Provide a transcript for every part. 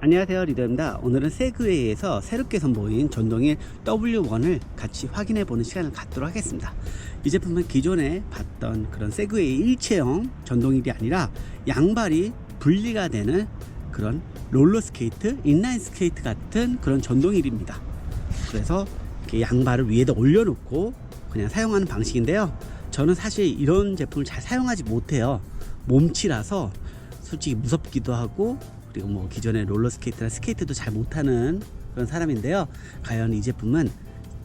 안녕하세요 리더입니다. 오늘은 세그웨이에서 새롭게 선보인 전동일 W1을 같이 확인해 보는 시간을 갖도록 하겠습니다. 이 제품은 기존에 봤던 그런 세그웨이 일체형 전동일이 아니라 양발이 분리가 되는 그런 롤러스케이트, 인라인 스케이트 같은 그런 전동일입니다. 그래서 이렇게 양발을 위에다 올려놓고 그냥 사용하는 방식인데요. 저는 사실 이런 제품을 잘 사용하지 못해요. 몸치라서 솔직히 무섭기도 하고 뭐 기존의 롤러스케이트나 스케이트도 잘 못하는 그런 사람인데요. 과연 이 제품은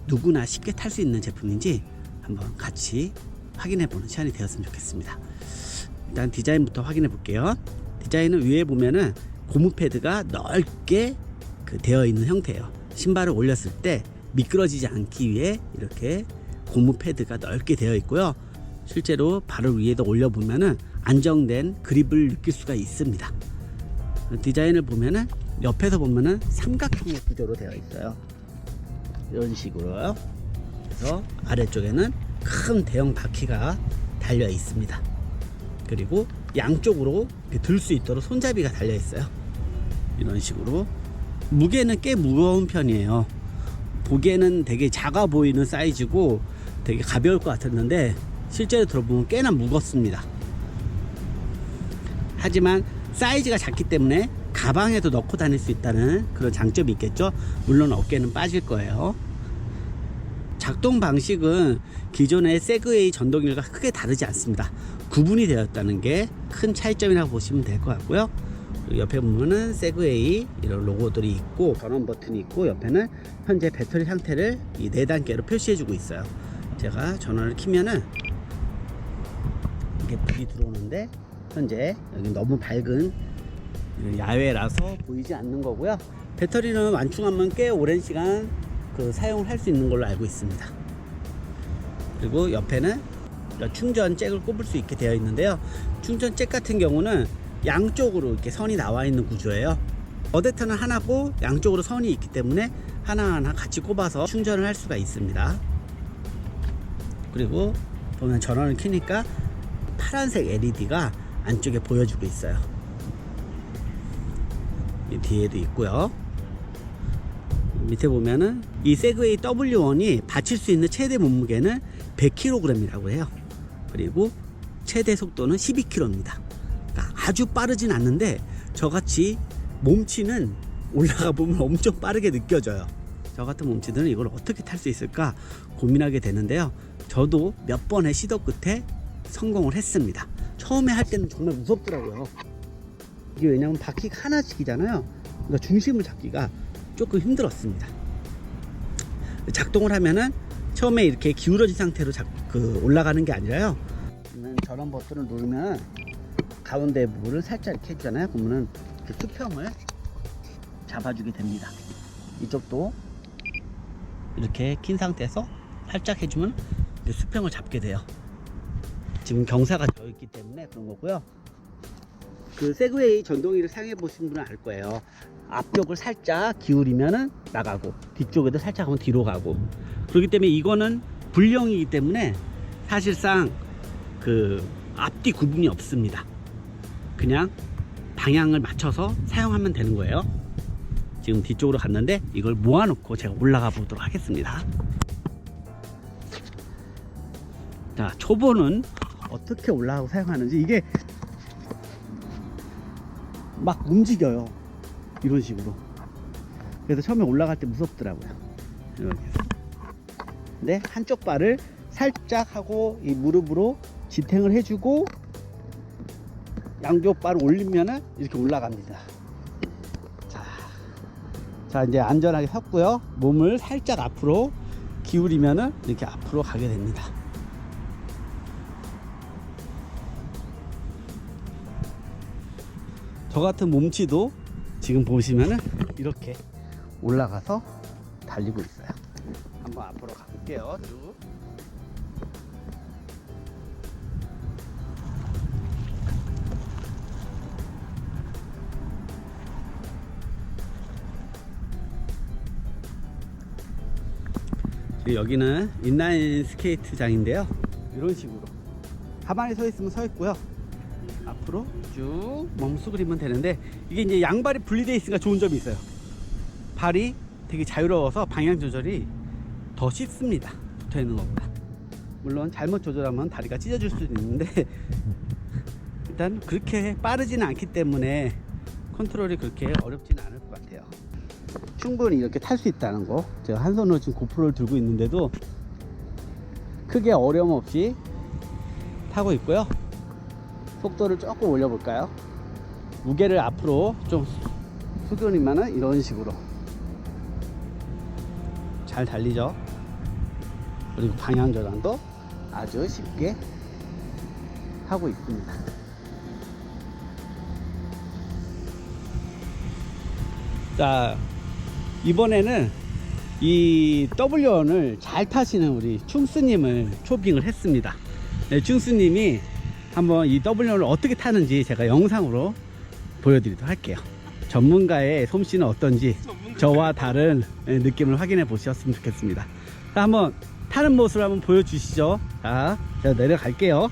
누구나 쉽게 탈 수 있는 제품인지 한번 같이 확인해 보는 시간이 되었으면 좋겠습니다. 일단 디자인부터 확인해 볼게요. 디자인은 위에 보면은 고무 패드가 넓게 그 되어 있는 형태예요. 신발을 올렸을 때 미끄러지지 않기 위해 이렇게 고무 패드가 넓게 되어 있고요. 실제로 발을 위에다 올려 보면은 안정된 그립을 느낄 수가 있습니다. 디자인을 보면은 옆에서 보면은 삼각형의 구조로 되어 있어요. 이런 식으로요. 그래서 아래쪽에는 큰 대형 바퀴가 달려 있습니다. 그리고 양쪽으로 들 수 있도록 손잡이가 달려 있어요. 이런 식으로 무게는 꽤 무거운 편이에요. 보기에는 되게 작아 보이는 사이즈고 되게 가벼울 것 같았는데 실제로 들어보면 꽤나 무겁습니다. 하지만 사이즈가 작기 때문에 가방에도 넣고 다닐 수 있다는 그런 장점이 있겠죠. 물론 어깨는 빠질 거예요. 작동 방식은 기존의 세그웨이 전동일과 크게 다르지 않습니다. 구분이 되었다는 게 큰 차이점이라고 보시면 될 것 같고요. 옆에 보면은 세그웨이 이런 로고들이 있고 전원 버튼이 있고 옆에는 현재 배터리 상태를 이 네 단계로 표시해주고 있어요. 제가 전원을 키면은 이게 불이 들어오는데 현재 여기 너무 밝은 야외라서 보이지 않는 거고요. 배터리는 완충하면 꽤 오랜 시간 그 사용을 할 수 있는 걸로 알고 있습니다. 그리고 옆에는 충전 잭을 꼽을 수 있게 되어 있는데요. 충전 잭 같은 경우는 양쪽으로 이렇게 선이 나와 있는 구조예요. 어댑터는 하나고 양쪽으로 선이 있기 때문에 하나하나 같이 꼽아서 충전을 할 수가 있습니다. 그리고 보면 전원을 켜니까 파란색 LED가 안쪽에 보여주고 있어요. 이 뒤에도 있고요. 밑에 보면은 이 세그웨이 W1이 받칠 수 있는 최대 몸무게는 100kg이라고 해요. 그리고 최대 속도는 12km입니다. 그러니까 아주 빠르진 않는데 저같이 몸치는 올라가 보면 엄청 빠르게 느껴져요. 저 같은 몸치들은 이걸 어떻게 탈 수 있을까 고민하게 되는데요. 저도 몇 번의 시도 끝에 성공을 했습니다. 처음에 할 때는 정말 무섭더라고요. 이게 왜냐면 바퀴가 하나씩이잖아요. 그러니까 중심을 잡기가 조금 힘들었습니다. 작동을 하면은 처음에 이렇게 기울어진 상태로 작, 그 올라가는 게 아니라요. 전원 버튼을 누르면 가운데 부분을 살짝 이렇게 해주잖아요. 그러면은 그 수평을 잡아주게 됩니다. 이쪽도 이렇게 킨 상태에서 살짝 해주면 수평을 잡게 돼요. 지금 경사가 되어 있기 때문에 그런 거고요. 그 세그웨이 전동기를 사용해 보신 분은 알 거예요. 앞쪽을 살짝 기울이면은 나가고 뒤쪽에도 살짝 하면 뒤로 가고 그렇기 때문에 이거는 불량이기 때문에 사실상 그 앞뒤 구분이 없습니다. 그냥 방향을 맞춰서 사용하면 되는 거예요. 지금 뒤쪽으로 갔는데 이걸 모아놓고 제가 올라가 보도록 하겠습니다. 자, 초보는 어떻게 올라가고 사용하는지 이게 막 움직여요. 이런 식으로. 그래서 처음에 올라갈 때 무섭더라고요. 이렇게. 근데 한쪽 발을 살짝 하고 이 무릎으로 지탱을 해주고 양쪽 발을 올리면은 이렇게 올라갑니다. 자, 자 이제 안전하게 섰고요. 몸을 살짝 앞으로 기울이면은 이렇게 앞으로 가게 됩니다. 저 같은 몸치도 지금 보시면은 이렇게 올라가서 달리고 있어요. 한번 앞으로 가볼게요. 쭉. 여기는 인라인 스케이트장인데요. 이런 식으로 가만히 서 있으면 서 있고요. 앞으로 쭉 멈수그리면 되는데 이게 이제 양발이 분리되어 있으니까 좋은 점이 있어요. 발이 되게 자유로워서 방향 조절이 더 쉽습니다. 붙어 있는 것보다. 물론 잘못 조절하면 다리가 찢어질 수도 있는데 일단 그렇게 빠르지는 않기 때문에 컨트롤이 그렇게 어렵지는 않을 것 같아요. 충분히 이렇게 탈 수 있다는 거. 제가 한 손으로 지금 고프로를 들고 있는데도 크게 어려움 없이 타고 있고요. 속도를 조금 올려볼까요? 무게를 앞으로 좀 숙여내면은 이런 식으로 잘 달리죠. 그리고 방향 전환도 아주 쉽게 하고 있습니다. 자, 이번에는 이 W1을 잘 타시는 우리 충스님을 초빙을 했습니다. 네, 충스님이 한번 이 W1을 어떻게 타는지 제가 영상으로 보여드리도록 할게요. 전문가의 솜씨는 어떤지 저와 다른 예, 느낌을 확인해 보셨으면 좋겠습니다. 자, 한번 타는 모습을 한번 보여주시죠. 자, 제가 내려갈게요.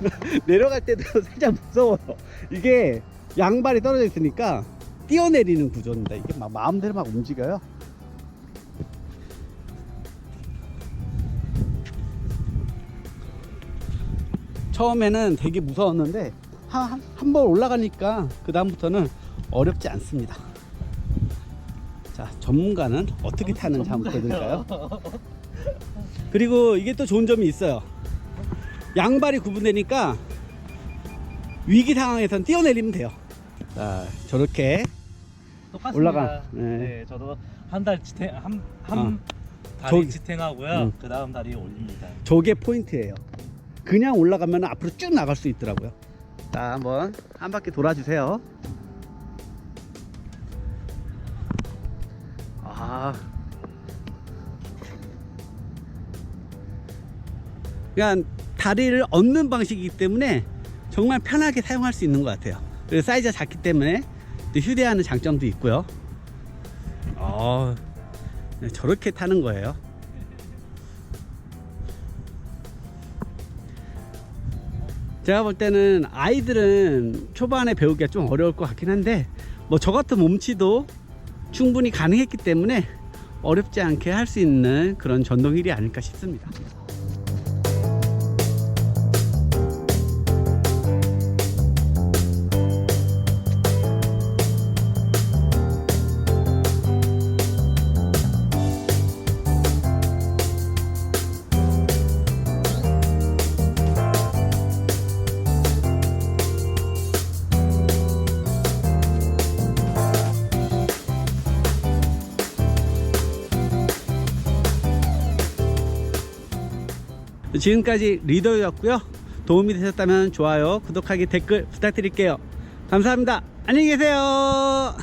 내려갈 때도 살짝 무서워요. 이게 양발이 떨어져 있으니까 뛰어내리는 구조입니다. 이게 막 마음대로 막 움직여요. 처음에는 되게 무서웠는데 한 번 올라가니까 그 다음부터는 어렵지 않습니다. 자 전문가는 어떻게 타는지 한번 보여드릴까요? 그리고 이게 또 좋은 점이 있어요. 양발이 구분되니까 위기 상황에선 뛰어내리면 돼요. 자 저렇게 똑같습니다. 올라가. 네. 네. 저도 한 달 지탱 한, 한 어. 다리 저기. 지탱하고요. 음. 그 다음 다리 올립니다. 저게 포인트예요. 그냥 올라가면 앞으로 쭉 나갈 수 있더라고요. 자, 한번 한 바퀴 돌아주세요. 아. 그냥 다리를 얻는 방식이기 때문에 정말 편하게 사용할 수 있는 것 같아요. 그리고 사이즈가 작기 때문에 또 휴대하는 장점도 있고요. 어, 저렇게 타는 거예요. 제가 볼 때는 아이들은 초반에 배우기가 좀 어려울 것 같긴 한데 뭐 저 같은 몸치도 충분히 가능했기 때문에 어렵지 않게 할 수 있는 그런 전동휠이 아닐까 싶습니다. 지금까지 리더였고요. 도움이 되셨다면 좋아요, 구독하기, 댓글 부탁드릴게요. 감사합니다. 안녕히 계세요.